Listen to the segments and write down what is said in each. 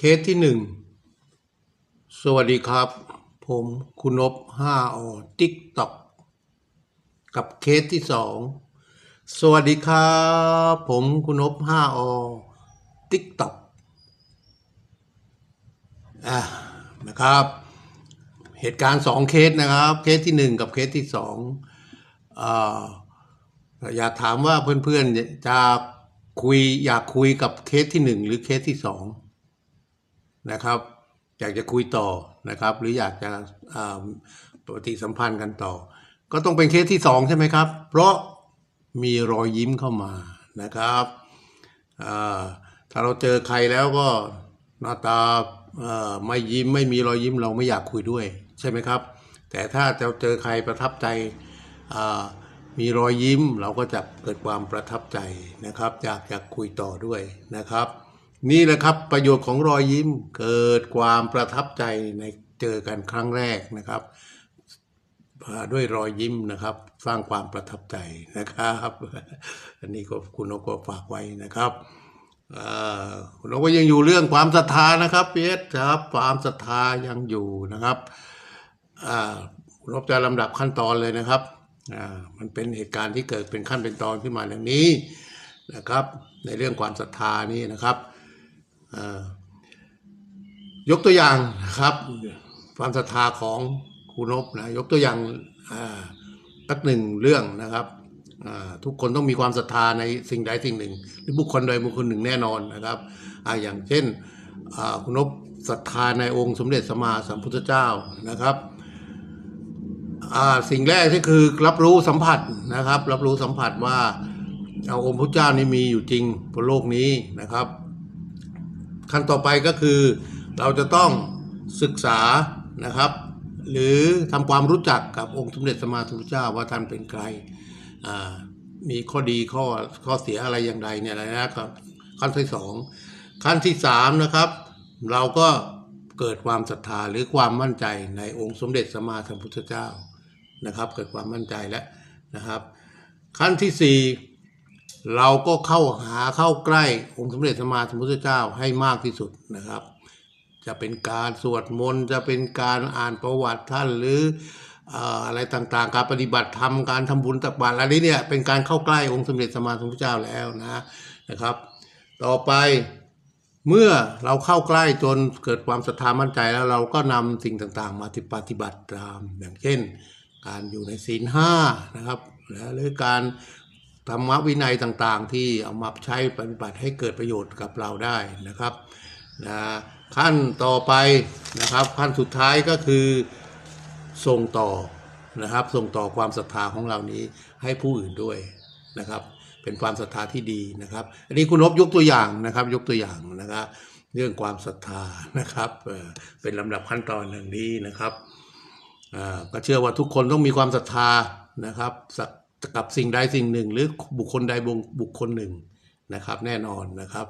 เคสที่หนึ่ง สวัสดีครับ ผมคุณนบห้าอติ๊กต็อกกับเคสที่สอง สวัสดีครับ ผมคุณนบห้าอติ๊กต็อกอะนะครับ เหตุการณ์สองเคสนะครับ เคสที่หนึ่งกับเคสที่สองอ่าอยากถามว่าเพื่อนๆจะคุยอยากคุยกับเคสที่หนึ่งหรือเคสที่สอง นะครับอยากจะคุยต่อนะครับ หรืออยากจะปฏิสัมพันธ์กันต่อ ก็ต้องเป็นเคสที่สองใช่ไหมครับ เพราะมีรอยยิ้มเข้ามานะครับถ้าเราเจอใครแล้วก็หน้าตาไม่ยิ้มไม่มีรอยยิ้มเราไม่อยากคุยด้วยใช่ไหมครับ แต่ถ้าเราเจอใครประทับใจมีรอยยิ้มเราก็จะเกิดความประทับใจนะครับ อยากอยากคุยต่อด้วยนะครับ นี่แหละครับประโยชน์ของรอยยิ้มเกิดความประทับใจในเจอกันครั้งแรกนะครับด้วยรอยยิ้มนะครับ สร้างความประทับใจนะครับ อันนี้ก็คุณนกก็ฝากไว้นะครับคุณนกก็ยังอยู่เรื่องความศรัทธานะครับเพียรครับความศรัทธายังอยู่นะครับคุณนกจะลำดับขั้นตอนเลยนะครับมันเป็นเหตุการณ์ที่เกิดเป็นขั้นเป็นตอนขึ้นมาอย่างนี้นะครับ ในเรื่องความศรัทธานี่นะครับ ยกตัวอย่างนะครับ ความศรัทธาของครูนบนะยกตัวอย่างสักหนึ่งเรื่องนะครับทุกคนต้องมีความศรัทธาในสิ่งใดสิ่งหนึ่ง หรือบุคคลใดบุคคลหนึ่งแน่นอนนะครับออย่างเช่นครูนบศรัทธาในองค์สมเด็จสมมาสัมพุทธเจ้านะครับสิ่งแรกที่คือรับรู้สัมผัสนะครับ รับรู้สัมผัสว่าเอาองค์พระเจ้านี่มีอยู่จริงบนโลกนี้นะครับ ขั้นต่อไปก็คือ เราจะต้องศึกษานะครับ หรือทำความรู้จักกับองค์สมเด็จสมมาสัมพุทธเจ้าว่าท่านเป็นใครมีข้อดีข้อข้อเสียอะไรอย่างไรเนี่ยนะครับ ขั้นที่สองขั้นที่สามนะครับ เราก็เกิดความศรัทธาหรือความมั่นใจในองค์สมเด็จสมมาสัมพุทธเจ้านะครับ เกิดความมั่นใจแล้วนะครับ ขั้นที่สี่ เราก็เข้าหาเข้าใกล้องค์สมเด็จสมมาสมุทธเจ้าให้มากที่สุดนะครับ จะเป็นการสวดมนต์จะเป็นการอ่านประวัติท่านหรืออะไรต่างๆ การปฏิบัติธรรมการทำบุญตักบาตรอะไรนี้เนี่ยเป็นการเข้าใกล้องค์สมเด็จสมมาสมุทธเจ้าแล้วนะนะครับ ต่อไปเมื่อเราเข้าใกล้จนเกิดความศรัทธามั่นใจแล้วเราก็นำสิ่งต่างๆ มาปฏิบัติตามอย่างเช่น การอยู่ในศีลห้านะครับหรือการ ธรรมวินัยต่างๆ ที่เอามาใช้ปฏิบัติให้เกิดประโยชน์กับเราได้นะครับนะขั้นต่อไปนะครับขั้นสุดท้ายก็คือส่งต่อนะครับ ส่งต่อความศรัทธาของเรานี้ให้ผู้อื่นด้วยนะครับ เป็นความศรัทธาที่ดีนะครับ อันนี้คุณนบยกตัวอย่างนะครับ ยกตัวอย่างนะครับ เรื่องความศรัทธานะครับเป็นลำดับขั้นตอนอย่างนี้นะครับก็เชื่อว่าทุกคนต้องมีความศรัทธานะครับสั กับสิ่งใดสิ่งหนึ่ง หรือบุคคลใดบุคคลหนึ่งนะครับ แน่นอนนะครับ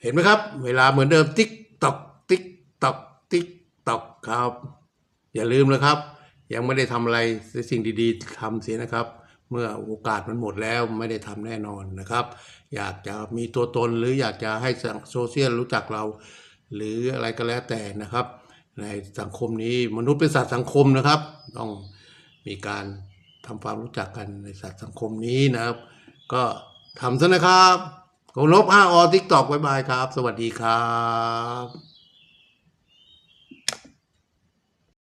เห็นไหมครับ เวลาเหมือนเดิมติ๊กตอกติ๊กตอกติ๊กตอกครับ อย่าลืมนะครับ ยังไม่ได้ทำอะไรสิ่งดีๆทำเสียนะครับ เมื่อโอกาสมันหมดแล้วไม่ได้ทำแน่นอนนะครับ อยากจะมีตัวตนหรืออยากจะให้โซเชียลรู้จักเรา หรืออะไรก็แล้วแต่นะครับ ในสังคมนี้มนุษย์เป็นสัตว์สังคมนะครับ ต้องมีการ ทำความรู้จักกันในสัตว์สังคมนี้นะครับ ก็ทำซะนะครับกลบห้าออทิกตอกบายบายครับ สวัสดีครับ